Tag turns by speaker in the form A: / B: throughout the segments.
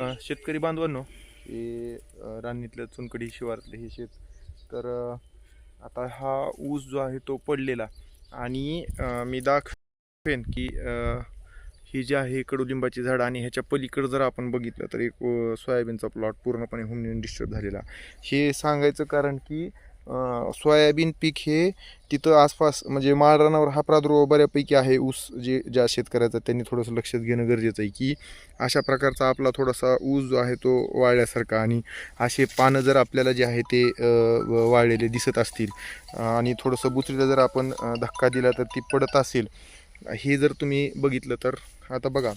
A: अ, शेतकरी बांधवांनो. हे अ, चुनकडी शिवारातलं हे शेत. तर अ, आता हा ऊस जो आहे तो पडलेला. आणि अ, मी दाखवेन की अ, ही जी आहे कडुलिंबाची झाड आणि ह्याच्या पलीकडं जर आपण बघितलं तर एक अ, सोयाबीनचा प्लॉट पूर्णपणे होऊन डिस्टर्ब झालेला. हे सांगायचं कारण की सोयाबीन पीक हे तिथं आसपास म्हणजे माळरानावर हा प्रादुर्भाव बऱ्यापैकी आहे ऊस जे ज्या शेतकऱ्याचा त्यांनी थोडंसं लक्षात घेणं गरजेचं आहे की अशा प्रकारचा आपला थोडासा ऊस जो आहे तो वाळल्यासारखा आणि असे पानं जर आपल्याला जे आहे ते व- वाळलेले दिसत असतील आणि थोडंसं बुचरीला जर आपण धक्का दिला तर ती पडत असेल हे जर तुम्ही बघितलं तर आता बघा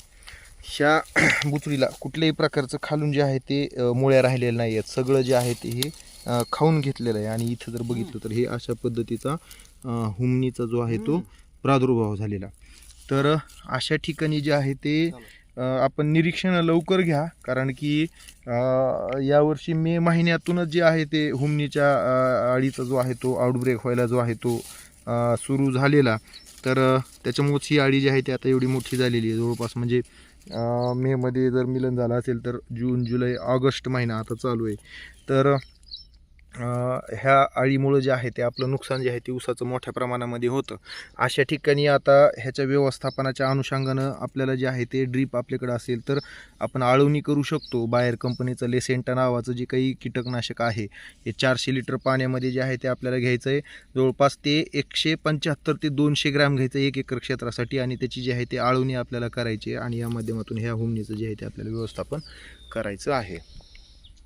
A: ह्या बुचरीला कुठल्याही प्रकारचं खालून जे आहे ते मुळ्या राहिलेलं नाही आहेत सगळं जे आहे ते हे खाऊन घेतलेलं आहे. आणि इथं जर बघितलं तर हे अशा पद्धतीचा हुमणीचा जो आहे तो प्रादुर्भाव झालेला. तर अशा ठिकाणी जे आहे ते आपण निरीक्षण लवकर घ्या. कारण की यावर्षी मे महिन्यातूनच जे आहे ते हुमणीच्या अळीचा जो आहे तो आउटब्रेक व्हायला जो आहे तो सुरू झालेला. तर त्याच्यामुळंच त्याच्यामुळेच ही अळी जी आहे ती आता एवढी मोठी झालेली आहे. जवळपास म्हणजे मेमध्ये जर मिलन झालं असेल तर जून जुलै ऑगस्ट महिना आता चालू आहे. तर ह्या अळीमुळं जे आहे ते आपलं नुकसान जे आहे ते ऊसाचं मोठ्या प्रमाणामध्ये होतं. अशा ठिकाणी आता ह्याच्या व्यवस्थापनाच्या अनुषंगानं आपल्याला जे आहे ते ड्रीप आपल्याकडे असेल तर आपण आळवणी करू शकतो. बाहेर कंपनीचं लेसेंटा नावाचं जे काही कीटकनाशक आहे हे चारशे लिटर पाण्यामध्ये जे आहे ते आपल्याला घ्यायचं आहे. जवळपास ते एकशे पंच्याहत्तर ते दोनशे ग्रॅम घ्यायचं एक एकर क्षेत्रासाठी आणि त्याची जी आहे ते आळवणी आपल्याला करायची आहे आणि या माध्यमातून ह्या हुमणीचं जे आहे ते आपल्याला व्यवस्थापन करायचं आहे.